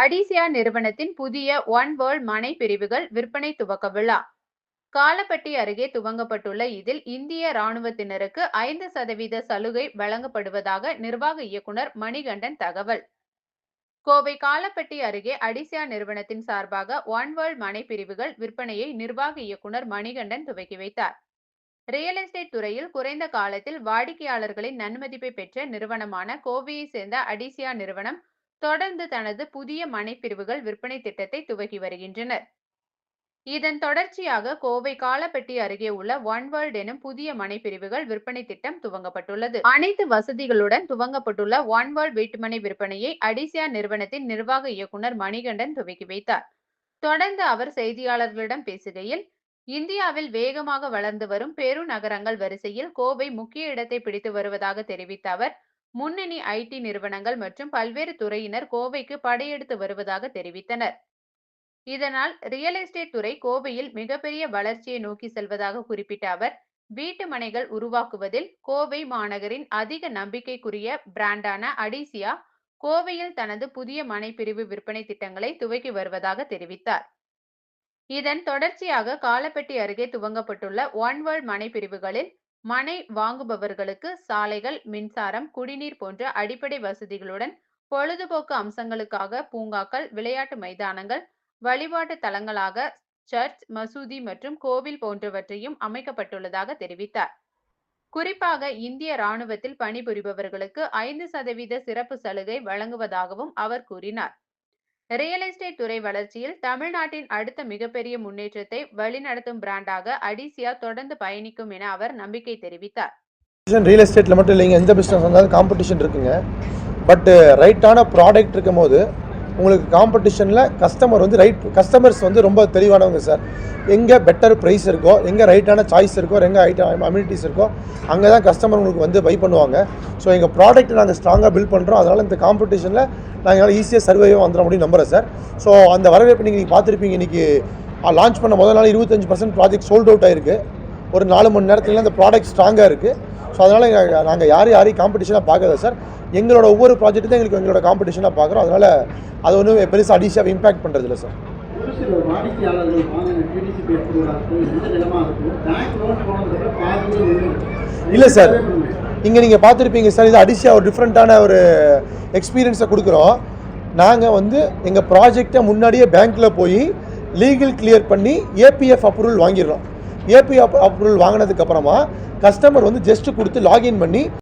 அடிசியா நிறுவனத்தின் புதிய one world மனை பிரிவுகள் விற்பனை துவக்க விழா. காலப்பட்டி அருகே துவங்கப்பட்டுள்ள இதில் இந்திய ராணுவத்தினருக்கு ஐந்து சதவீத சலுகை வழங்கப்படுவதாக நிர்வாக இயக்குனர் மணிகண்டன் தகவல். கோவை காலப்பட்டி அருகே அடிசியா நிறுவனத்தின் சார்பாக ஒன் வேர்ல்ட் மனை பிரிவுகள் விற்பனையை நிர்வாக இயக்குனர் மணிகண்டன் துவக்கி வைத்தார். ரியல் எஸ்டேட் துறையில் குறைந்த காலத்தில் வாடிக்கையாளர்களின் நன்மதிப்பை பெற்ற நிறுவனமான கோவையை சேர்ந்த அடிசியா நிறுவனம் தொடர்ந்து தனது புதிய மனைப்பிரிவுகள் விற்பனை திட்டத்தை துவக்கி வருகின்றனர். இதன் தொடர்ச்சியாக கோவை காலப்பட்டி அருகே உள்ள ஒன் வேர்ல்ட் எனும் புதிய மனைப்பிரிவுகள் விற்பனை திட்டம் துவங்கப்பட்டுள்ளது. அனைத்து வசதிகளுடன் துவங்கப்பட்டுள்ள ஒன் வேர்ல்ட் வீட்டுமனை விற்பனையை அடிசியா நிறுவனத்தின் நிர்வாக இயக்குனர் மணிகண்டன் துவக்கி வைத்தார். தொடர்ந்து அவர் செய்தியாளர்களிடம் பேசுகையில் இந்தியாவில் வேகமாக வளர்ந்து வரும் பெருநகரங்கள் வரிசையில் கோவை முக்கிய இடத்தை பிடித்து வருவதாக தெரிவித்த அவர் முன்னணி ஐடி நிறுவனங்கள் மற்றும் பல்வேறு துறையினர் கோவைக்கு படையெடுத்து வருவதாக தெரிவித்தனர். இதனால் ரியல் எஸ்டேட் துறை கோவையில் மிகப்பெரிய வளர்ச்சியை நோக்கி செல்வதாக குறிப்பிட்ட அவர் வீட்டு மனைகள் உருவாக்குவதில் கோவை மாநகரின் அதிக நம்பிக்கைக்குரிய பிராண்டான அடிசியா கோவையில் தனது புதிய மனை பிரிவு விற்பனை திட்டங்களை துவக்கி வருவதாக தெரிவித்தார். இதன் தொடர்ச்சியாக காலப்பட்டி அருகே துவங்கப்பட்டுள்ள ஒன் வேர்ல்ட் மனை பிரிவுகளில் மனை வாங்குபவர்களுக்கு சாலைகள் மின்சாரம் குடிநீர் போன்ற அடிப்படை வசதிகளுடன் பொழுதுபோக்கு அம்சங்களுக்காக பூங்காக்கள் விளையாட்டு மைதானங்கள் வழிபாட்டு தலங்களாக சர்ச் மசூதி மற்றும் கோவில் போன்றவற்றையும் அமைக்கப்பட்டுள்ளதாக தெரிவித்தார். குறிப்பாக இந்திய ராணுவத்தில் பணிபுரிபவர்களுக்கு ஐந்து சதவீத சிறப்பு சலுகை வழங்குவதாகவும் அவர் கூறினார். ரியல் எஸ்டேட் துறை வளர்ச்சியில் தமிழ்நாட்டின் அடுத்த மிகப்பெரிய முன்னேற்றத்தை வழிநடத்தும் பிராண்டாக அடிசியா தொடர்ந்து பயணிக்கும் என அவர் நம்பிக்கை தெரிவித்தார். ரியல் எஸ்டேட்டில் மட்டும் இல்லைங்க எந்த பிஸ்னஸ் வந்தாலும் காம்படிஷன் இருக்குங்க. பட்டு ரைட்டான ப்ராடக்ட் இருக்கும் போது உங்களுக்கு காம்படிஷனில் கஸ்டமர் வந்து ரைட் கஸ்டமர்ஸ் வந்து ரொம்ப தெளிவானவங்க சார் எங்கே பெட்டர் ப்ரைஸ் இருக்கோ எங்கே ரைட்டான சாய்ஸ் இருக்கோ எங்கே ஐட்டம் அம்யூனிட்டிஸ் இருக்கோ அங்கே தான் கஸ்டமர் உங்களுக்கு வந்து பை பண்ணுவாங்க. ஸோ எங்கள் ப்ராடக்ட் நாங்கள் ஸ்ட்ராங்காக பில்ட் பண்ணுறோம் அதனால் இந்த காம்படிஷனில் நாங்கள் ஈஸியாக சர்வைவாக வந்துட முடியும் நம்புறேன் சார் ஸோ அந்த வரவேற்பு நீங்கள் நீங்கள் பார்த்துருப்பீங்க. இன்றைக்கி லான்ச் பண்ண முதல் நாள் இருபத்தஞ்சு பர்சன்ட் ப்ராஜெக்ட் சோல்ட் அவுட் ஆயிருக்கு. ஒரு நாலு மணி நேரத்தில் அந்த ப்ராடக்ட் ஸ்ட்ராங்காக இருக்குது ஸோ அதனால் நாங்கள் யாரையும் யாரையும் காம்படிஷனாக பார்க்கல சார் எங்களோட ஒவ்வொரு ப்ராஜெக்ட்டு தான் எங்களுக்கு எங்களோட காம்படிஷனாக பார்க்குறோம். அதனால் அது ஒன்றும் பெருசாக அடிஷாக இம்பாக்ட் பண்ணுறது இல்லை சார் இல்லை சார் இங்கே நீங்கள் பார்த்துருப்பீங்க சார் இது அடிஷியாக ஒரு டிஃப்ரெண்ட்டான ஒரு எக்ஸ்பீரியன்ஸை கொடுக்குறோம். நாங்கள் வந்து எங்கள் ப்ராஜெக்டை முன்னாடியே பேங்க்கில் போய் லீகல் கிளியர் பண்ணி ஏபிஎஃப் அப்ரூவல் வாங்கிடுறோம். ஏபி அப்ரூவல் வாங்கினதுக்கப்புறமா கஸ்டமர் வந்து ஜஸ்ட் கொடுத்து லாகின் பண்ணி